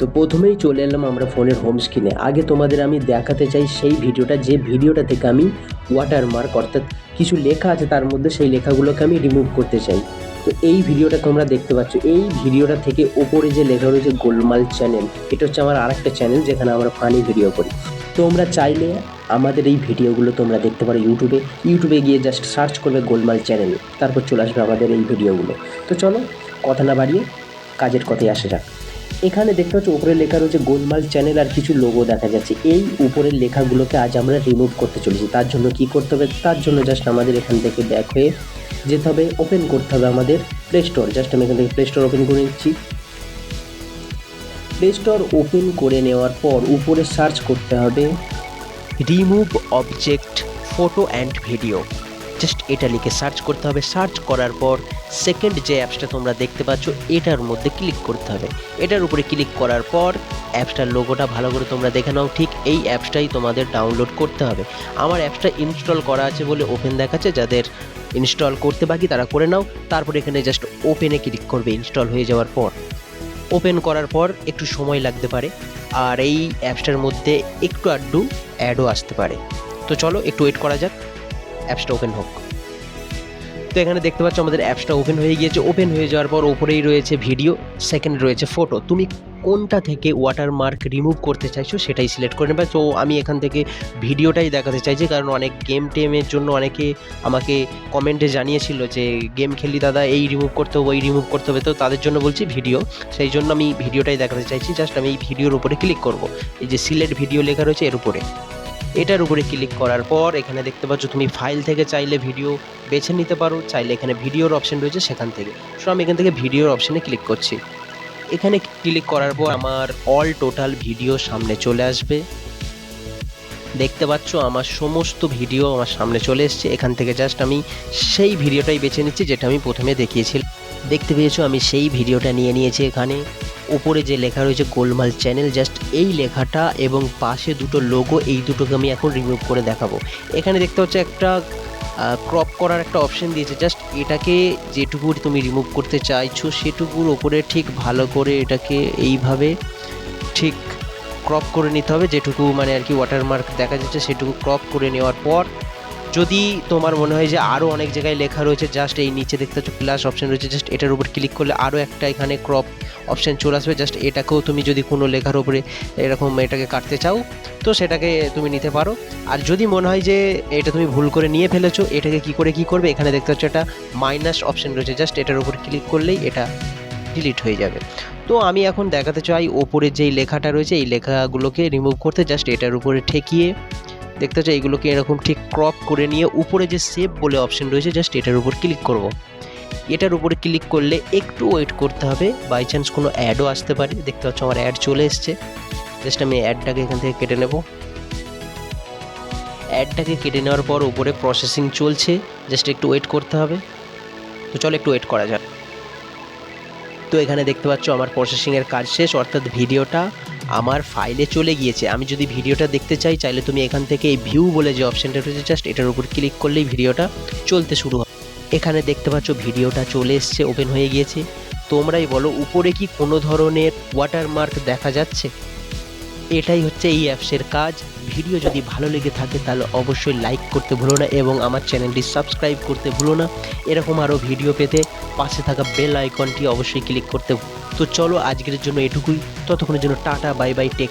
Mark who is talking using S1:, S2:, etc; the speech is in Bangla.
S1: তো প্রথমেই চলে এলাম আমরা ফোনের হোম স্ক্রিনে আগে তোমাদের আমি দেখাতে চাই সেই ভিডিওটা, যে ভিডিওটা থেকে আমি ওয়াটারমার্ক অর্থাৎ কিছু লেখা আছে তার মধ্যে সেই লেখাগুলোকে আমি রিমুভ করতে চাই। তো এই ভিডিওটা তোমরা দেখতে পাচ্ছ। এই ভিডিওটা থেকে ওপরে যে লেখা রয়েছে গোলমাল চ্যানেল এটা হচ্ছে আমার আরেকটা চ্যানেল যেখানে আমরা ফানি ভিডিও করি। তোমরা চাইলে আমাদের এই ভিডিওগুলো তোমরা দেখতে পারো ইউটিউবে ইউটিউবে গিয়ে জাস্ট সার্চ করবে গোলমাল চ্যানেল তারপর চলে আসবে আমাদের এই ভিডিওগুলো। তো চলো, কথা না বাড়িয়ে কাজের কথায় আসা যাক। এখানে দেখতে পাচ্ছ উপরে লেখা রয়েছে গোলমাল চ্যানেল আর কিছু লোগো দেখা যাচ্ছে। এই উপরের লেখাগুলোকে আজ আমরা রিমুভ করতে চলেছি। তার জন্য কি করতে হবে? তার জন্য জাস্ট আমাদের এখান থেকে ব্যাক হয়ে যেতে হবে ওপেন করতে হবে আমাদের প্লে স্টোর জাস্ট আমি এখান থেকে প্লে স্টোর ওপেন করে নিচ্ছি। প্লে স্টোর ওপেন করে নেওয়ার পর উপরে সার্চ করতে হবে remove object photo and video just এটা লিখে সার্চ করতে হবে। সার্চ করার পর সেকেন্ড যে অ্যাপসটা তোমরা দেখতে পাচ্ছ, এটার মধ্যে ক্লিক করতে হবে। এটার উপরে ক্লিক করার পর অ্যাপসটার লোগোটা ভালো করে তোমরা দেখে নাও। ঠিক এই অ্যাপসটাই তোমাদের ডাউনলোড করতে হবে। আমার অ্যাপসটা ইনস্টল করা আছে বলে ওপেন দেখাচ্ছে। যাদের ইনস্টল করতে বাকি তারা করে নাও। তারপর এখানে জাস্ট ওপেনে ক্লিক করবে ইনস্টল হয়ে যাওয়ার পর। ওপেন করার পর একটু সময় লাগতে পারে। আর এই অ্যাপসটার মধ্যে একটু আড্ডু অ্যাডও আসতে পারে। তো চলো একটু ওয়েট করা যাক। অ্যাপসটা ওপেন হোক। তো এখানে দেখতে পাচ্ছ আমাদের অ্যাপসটা ওপেন হয়ে গিয়েছে। ওপেন হয়ে যাওয়ার পর ওপরেই রয়েছে ভিডিও, সেকেন্ড রয়েছে ফটো। তুমি কোনটা থেকে ওয়াটারমার্ক রিমুভ করতে চাইছো সেটাই সিলেক্ট করে নেবে। তো আমি এখান থেকে ভিডিওটাই দেখাতে চাইছি, কারণ অনেক গেম টেমের জন্য অনেকে আমাকে কমেন্টে জানিয়েছিল যে গেম খেলি দাদা, এই রিমুভ করতে হবে, ওই রিমুভ করতে হবে। তো তাদের জন্য বলছি ভিডিও। সেই জন্য আমি ভিডিওটাই দেখাতে চাইছি। জাস্ট আমি এই ভিডিওর উপরে ক্লিক করব। এই যে সিলেক্ট ভিডিও লেখা রয়েছে এর উপরে। এটার উপরে ক্লিক করার পর এখানে দেখতে পাচ্ছ তুমি ফাইল থেকে চাইলে ভিডিও বেছে নিতে পারো, চাইলে এখানে ভিডিওর অপশন রয়েছে সেখান থেকে। সো আমি এখান থেকে ভিডিওর অপশনে ক্লিক করছি। এখানে ক্লিক করার পর আমার অল টোটাল ভিডিও সামনে চলে আসবে। দেখতে পাচ্ছ আমার সমস্ত ভিডিও আমার সামনে চলে এসছে। এখান থেকে জাস্ট আমি সেই ভিডিওটাই বেছে নিচ্ছি, যেটা আমি প্রথমে দেখিয়েছিলাম। দেখতে পেয়েছ আমি সেই ভিডিওটা নিয়ে নিয়েছি এখানে। উপরে যে লেখা রয়েছে গোলমাল চ্যানেল জাস্ট এই লেখাটা এবং পাশে দুটো লোগো এই দুটোকে আমি এখন রিমুভ করে দেখাবো। এখানে দেখতে হচ্ছে একটা ক্রপ করার একটা অপশন দিয়েছে। জাস্ট এটাকে যেটুকু তুমি রিমুভ করতে চাইছো, সেটুকুর ওপরে ঠিক ভালো করে এটাকে এইভাবে ঠিক ক্রপ করে নিতে হবে। যেটুকু মানে আর কি ওয়াটারমার্ক দেখা যাচ্ছে, সেটুকু ক্রপ করে নেওয়ার পর যদি তোমার মনে হয় যে আরও অনেক জায়গায় লেখা রয়েছে জাস্ট এই নিচে দেখতে পাচ্ছ প্লাস অপশন রয়েছে জাস্ট এটার উপর ক্লিক করলে আরও একটা এখানে ক্রপ অপশন চলে আসবে জাস্ট এটাকেও তুমি যদি কোনো লেখার উপরে এরকম এটাকে কাটতে চাও, তো সেটাকে তুমি নিতে পারো। আর যদি মনে হয় যে এটা তুমি ভুল করে নিয়ে ফেলেছো, এটাকে কি করে কি করবে? এখানে দেখতে পাচ্ছ একটা মাইনাস অপশন রয়েছে জাস্ট এটার উপর ক্লিক করলেই এটা ডিলিট হয়ে যাবে। তো আমি এখন দেখাতে চাই, ওপরে যেই লেখাটা রয়েছে, এই লেখাগুলোকে রিমুভ করতে জাস্ট এটার উপরে ঠেকিয়ে দেখতে চাই এগুলোকে এরকম ঠিক ক্রপ করে নিয়ে উপরে যে সেভ বলে অপশন রয়েছে জাস্ট এটার উপর ক্লিক করব। এটার উপরে ক্লিক করলে একটু ওয়েট করতে হবে। বাই চান্স কোনো অ্যাডও আসতে পারে। দেখতে পাচ্ছ আমার অ্যাড চলে এসছে। জাস্ট আমি অ্যাডটাকে এখান থেকে কেটে নেব। অ্যাডটাকে কেটে নেওয়ার পর উপরে প্রসেসিং চলছে। জাস্ট একটু ওয়েট করতে হবে। তো চলো একটু ওয়েট করা যাক। তো এখানে দেখতে পাচ্ছ আমার প্রসেসিংয়ের কাজ শেষ, অর্থাৎ ভিডিওটা আমার ফাইলে চলে গিয়েছে। আমি যদি ভিডিওটা দেখতে চাই, চাইলে তুমি এখান থেকে এই ভিউ বলে যে অপশানটা রয়েছে জাস্ট এটার উপর ক্লিক করলেই ভিডিওটা চলতে শুরু হয় এখানে দেখতে পাচ্ছ ভিডিওটা চলে এসছে ওপেন হয়ে গিয়েছে। তোমরাই বলো, উপরে কি কোনো ধরনের ওয়াটারমার্ক দেখা যাচ্ছে? এটাই হচ্ছে এই অ্যাপসের কাজ। ভিডিও যদি ভালো লেগে থাকে তাহলে অবশ্যই লাইক করতে ভুলো না এবং আমার চ্যানেলটি সাবস্ক্রাইব করতে ভুলো না। এরকম আরও ভিডিও পেতে পাশে থাকা বেল আইকনটি অবশ্যই ক্লিক করতে তো চলো আজকের জন্য এটুকুই। ততক্ষণের জন্য টাটা বাই বাই টেক